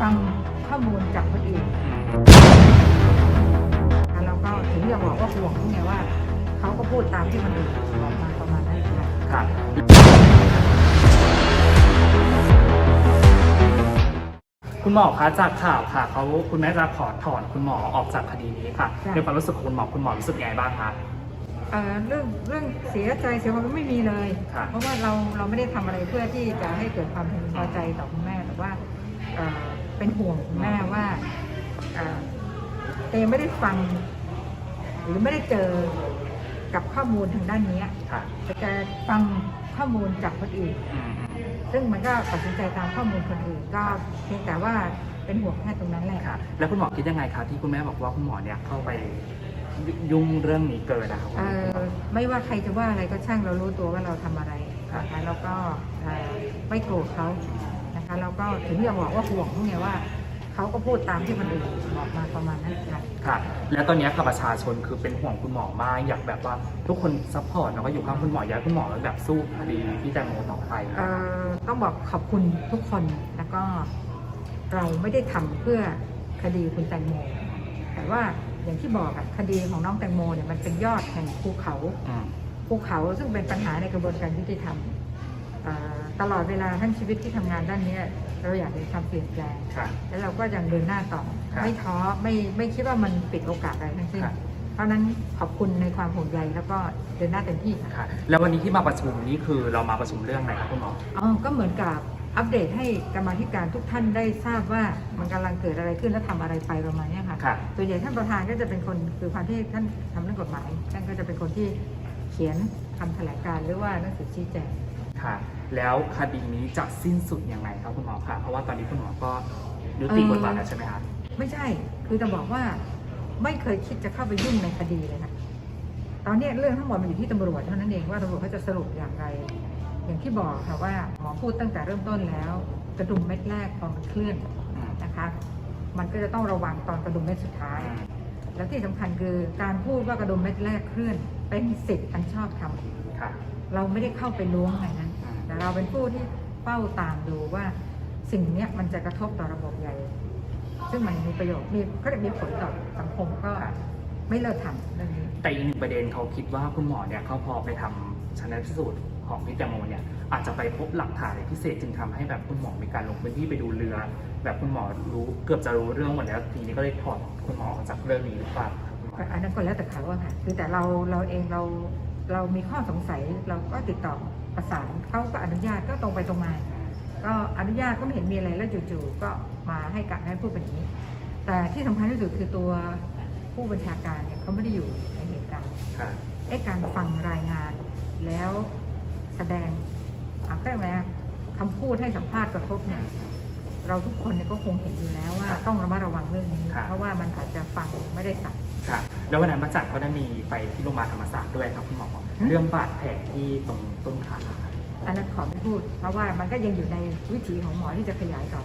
ฟังข้อมูลจากคนอื่นแล้วก็ถึงจะบอกว่าห่วงไงว่า เขาก็พูดตามที่คนอื่นบอกมาประมาณนั้นค่ะครับคุณหมอคะจากข่าวค่ะเขาคุณแม่จะขอถอนคุณหมอออกจากคดีนี้ค่ะในความรู้สึกของคุณหมอคุณหมอรู้สึกยังไงบ้างคะเอ่อเรื่องเรื่องเสียใจเสียความไม่มีเลยครับเพราะว่าเราเราไม่ได้ทำอะไรเพื่อที่จะให้เกิดความพึงพอใจต่อคุณแม่แต่ว่า เอ่อเป็นห่วงคุณแม่ว่าเอ่อเตไม่ได้ฟัง หรือไม่ได้เจอกับข้อมูลทางด้านเนี้ยค่ะแต่แกฟังข้อมูลจากคนอื่นอืมซึ่งมันก็ตัดสินใจตามข้อมูลคนอื่น ก็เพียงแต่ว่าเป็นห่วงแค่ตรงนั้นแหละค่ะแล้วคุณหมอคิดยังไงคะที่คุณแม่บอกว่าคุณหมอเนี่ยเข้าไปยุ่งเรื่องนี้เกินนะครับเอ่อไม่ว่าใครจะว่าอะไรก็ช่างเรารู้ตัวว่าเราทำอะไรครับนะคะแล้วก็เอ่อไม่โกรธเขานะคะแล้ว ก็ถึงจะบอกว่าห่วงไงว่าเขาก็พูดตามที่คนอื่นบอกมาประมาณนั้นค่ะค่ะแล้วตอนนี้ค่ะประชาชนคือเป็นห่วงคุณหมอมากอยากแบบว่าทุกคนซัพพอร์ตแล้วก็อยู่ข้างคุณหมออยากให้คุณหมอแบบสู้คดีที่แตงโมต่อไปเอ่อต้องบอกขอบคุณทุกคนแล้วก็เราไม่ได้ทำเพื่อคดีคุณแตงโมแต่ว่าอย่างที่บอกอะคดีของน้องแตงโมเนี่ยมันเป็นยอดแห่งภูเขาอืมภูเขาซึ่งเป็นปัญหาในกระบวนการยุติธรรมเอ่อ ตลอดเวลาทั้งชีวิตที่ทำงานด้านเนี้ยเราอยากเห็นความเปลี่ยนแปลงค่ะแล้วเราก็ยังเดินหน้าต่อครับไม่ท้อไม่ไม่คิดว่ามันปิดโอกาสอะไรทั้งสิ้นครับเพราะฉะนั้นขอบคุณในความห่วงใยแล้วก็เดินหน้าเต็มที่ค่ะค่ะแล้ววันนี้ที่มาประชุมนี่คือเรามาประชุมเรื่องอะไรครับคุณหมออ๋อก็เหมือนกับอัปเดตให้กรรมาธิการทุกท่านได้ทราบว่ามันกำลังเกิดอะไรขึ้นและทำอะไรไปประมาณเนี้ยค่ะครับส่วนใหญ่ท่านประธานก็จะเป็นคนคือความที่ท่านทำเรื่องกฎหมายท่านก็จะเป็นคนที่เขียนคำแถลงการณ์หรือว่าหนังสือชี้แจง ค่ะ แล้วคดีนี้จะสิ้นสุดยังไงครับคุณหมอคะเพราะว่าตอนนี้คุณหมอก็ยุติบทบาทแล้วใช่ไหมคะไม่ใช่ คือจะบอกว่าไม่เคยคิดจะเข้าไปยุ่งในคดีเลยนะ ตอนเนี้ยเรื่องทั้งหมดมันอยู่ที่ตำรวจเท่านั้นเองว่าตำรวจเขาจะสรุปอย่างไร อย่างที่บอกค่ะว่าหมอพูดตั้งแต่เริ่มต้นแล้วกระดุมเม็ดแรกตอนมันเคลื่อนอืมนะคะ มันก็จะต้องระวังตอนกระดุมเม็ดสุดท้าย แล้วที่สำคัญคือการพูดว่ากระดุมเม็ดแรกเคลื่อน เป็นสิทธิ์อันชอบธรรมค่ะเราไม่ได้เข้าไปล้วงอะไรนั้นอืม แต่เราเป็นผู้ที่เฝ้าตามดูว่าสิ่งเนี้ยมันจะกระทบต่อระบบใหญ่ ซึ่งมันมีประโยชน์มีก็จะมีผลต่อสังคมก็ไม่เลิกทำเรื่องนี้ แต่อีกหนึ่งประเด็นเขาคิดว่าคุณหมอเนี่ยเขาพอไปทำชนพิสูจน์ของพี่แตงโมเนี่ยอาจจะไปพบหลักฐานอะไรพิเศษจึงทำให้แบบคุณหมอมีการลงพื้นที่ไปดูเรือ แบบคุณหมอรู้เกือบจะรู้เรื่องหมดแล้วทีนี้ก็เลยถอดคุณหมอออกจากเรื่องนี้หรือเปล่าครับคุณหมออันนั้นก็แล้วแต่เขาอะค่ะคือแต่เราเราเองเรา เรามีข้อสงสัยเราก็ติดต่อประสานเขาก็อนุญาตก็ตรงไปตรงมา ก็อนุญาตก็ไม่เห็นมีอะไรแล้วจู่ๆก็มาให้การให้พูดแบบนี้ แต่ที่สำคัญที่สุดคือตัวผู้บัญชาการเนี่ยเขาไม่ได้อยู่ในเหตุการณ์ค่ะไอ้การฟังรายงานแล้วแสดงอะก็แม้คำพูดให้สัมภาษณ์กระทบเนี่ยเราทุกคนเนี่ยก็คงเห็นอยู่แล้วว่าต้องระมัดระวังเรื่องนี้ครับเพราะว่ามันอาจจะฟังไม่ได้สับ ค่ะ แล้ววันนั้นมาจัดก็ได้มีไปที่โรงพยาบาลธรรมศาสตร์ด้วยครับคุณหมออืมเรื่องบาดแผลที่ตรงต้นขาอันนั้นขอไม่พูด เพราะว่ามันก็ยังอยู่ในวิถีของหมอที่จะขยายต่อ